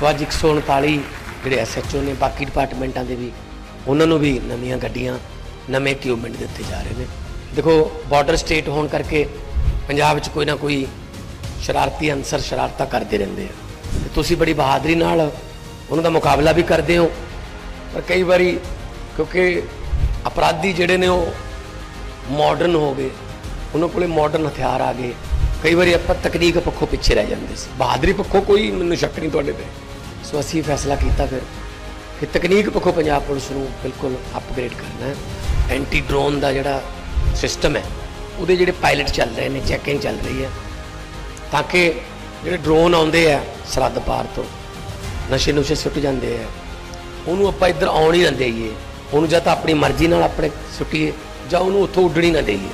ਸੋ ਅੱਜ 139 ਜਿਹੜੇ ਐਸਐਚਓ ਨੇ, ਬਾਕੀ ਡਿਪਾਰਟਮੈਂਟਾਂ ਦੇ ਵੀ, ਉਹਨਾਂ ਨੂੰ ਵੀ ਨਵੀਆਂ ਗੱਡੀਆਂ, ਨਵੇਂ ਇਕਵਿਪਮੈਂਟ ਦਿੱਤੇ ਜਾ ਰਹੇ ਨੇ। ਦੇਖੋ ਬਾਰਡਰ ਸਟੇਟ ਹੋਣ ਕਰਕੇ ਪੰਜਾਬ ਵਿੱਚ ਕੋਈ ਨਾ ਕੋਈ ਸ਼ਰਾਰਤੀ ਅਨਸਰ ਸ਼ਰਾਰਤਾਂ ਕਰਦੇ ਰਹਿੰਦੇ ਆ। ਤੇ ਤੁਸੀਂ ਬੜੀ ਬਹਾਦਰੀ ਨਾਲ ਉਹਨਾਂ ਦਾ ਮੁਕਾਬਲਾ ਵੀ ਕਰਦੇ ਹੋ। ਪਰ ਕਈ ਵਾਰੀ ਕਿਉਂਕਿ ਅਪਰਾਧੀ ਜਿਹੜੇ ਨੇ ਉਹ ਮਾਡਰਨ ਹੋ ਗਏ, ਉਹਨਾਂ ਕੋਲੇ ਮਾਡਰਨ ਹਥਿਆਰ ਆ ਗਏ। ਕਈ ਵਾਰੀ ਆਪਾਂ ਤਕਨੀਕ ਪੱਖੋਂ ਪਿੱਛੇ ਰਹਿ ਜਾਂਦੇ ਸੀ। ਬਹਾਦਰੀ ਪੱਖੋਂ ਕੋਈ ਮੈਨੂੰ ਸ਼ੱਕ ਨਹੀਂ ਤੁਹਾਡੇ ਤੇ। ਸੋ ਅਸੀਂ ਫੈਸਲਾ ਕੀਤਾ ਫਿਰ। ਕਿ ਤਕਨੀਕ ਪੱਖੋਂ ਪੰਜਾਬ ਪੁਲਿਸ ਨੂੰ ਬਿਲਕੁਲ ਅਪਗ੍ਰੇਡ ਕਰਨਾ ਹੈ। ਐਂਟੀ ਡਰੋਨ ਦਾ ਜਿਹੜਾ ਸਿਸਟਮ ਹੈ, ਉਹਦੇ ਜਿਹੜੇ ਪਾਇਲਟ ਚੱਲ ਰਹੇ ਨੇ ਚੈਕਿੰਗ ਚੱਲ ਰਹੀ ਹੈ। ਤਾਂ ਕਿ ਜਿਹੜੇ ਡਰੋਨ ਆਉਂਦੇ ਆ, ਸਰਹੱਦ ਪਾਰ ਤੋਂ, ਨਸ਼ੇ ਨੁਸ਼ੇ ਸੁੱਟ ਜਾਂਦੇ ਆ, ਉਹਨੂੰ ਆਪਾਂ ਇੱਧਰ ਆਉਣ ਹੀ ਨਾ ਦੇਈਏ। ਉਹਨੂੰ ਜਾਂ ਤਾਂ ਆਪਣੀ ਮਰਜ਼ੀ ਨਾਲ ਆਪਣੇ ਸੁੱਟੀਏ, ਜਾਂ ਉਹਨੂੰ ਉੱਥੋਂ ਉੱਡਣੀ ਨਾ ਦੇਈਏ।